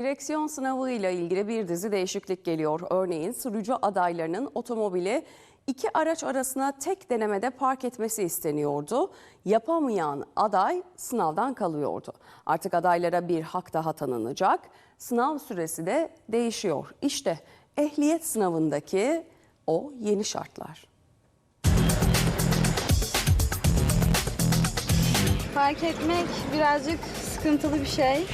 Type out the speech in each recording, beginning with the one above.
Direksiyon sınavıyla ilgili bir dizi değişiklik geliyor. Örneğin sürücü adaylarının otomobili iki araç arasına tek denemede park etmesi isteniyordu. Yapamayan aday sınavdan kalıyordu. Artık adaylara bir hak daha tanınacak. Sınav süresi de değişiyor. İşte ehliyet sınavındaki o yeni şartlar. Fark etmek birazcık sıkıntılı bir şey.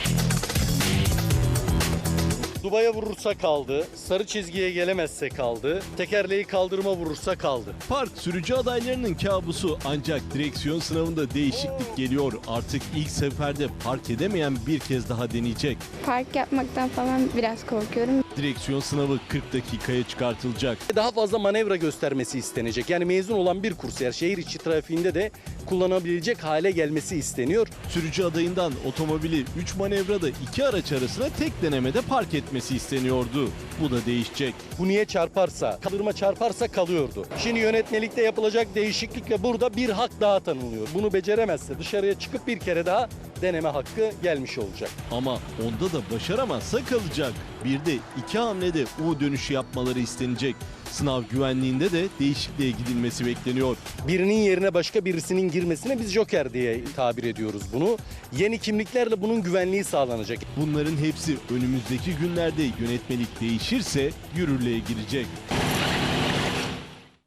Dubaya vurursa kaldı, sarı çizgiye gelemezse kaldı, tekerleği kaldırıma vurursa kaldı. Park sürücü adaylarının kabusu ancak direksiyon sınavında değişiklik geliyor. Artık ilk seferde park edemeyen bir kez daha deneyecek. Park yapmaktan falan biraz korkuyorum. Direksiyon sınavı 40 dakikaya çıkartılacak. Daha fazla manevra göstermesi istenecek. Yani mezun olan bir kursiyer şehir içi trafiğinde de kullanabilecek hale gelmesi isteniyor. Sürücü adayından otomobili 3 manevrada 2 araç arasına tek denemede park etmesi isteniyordu. Bu da değişecek. Bu niye çarparsa, kaldırıma çarparsa kalıyordu. Şimdi yönetmelikte yapılacak değişiklikle burada bir hak daha tanınıyor. Bunu beceremezse dışarıya çıkıp bir kere daha deneme hakkı gelmiş olacak. Ama onda da başaramazsa kalacak. Bir de iki hamlede U dönüşü yapmaları istenecek. Sınav güvenliğinde de değişikliğe gidilmesi bekleniyor. Birinin yerine başka birisinin girmesine biz joker diye tabir ediyoruz bunu. Yeni kimliklerle bunun güvenliği sağlanacak. Bunların hepsi önümüzdeki günlerde yönetmelik değişirse yürürlüğe girecek.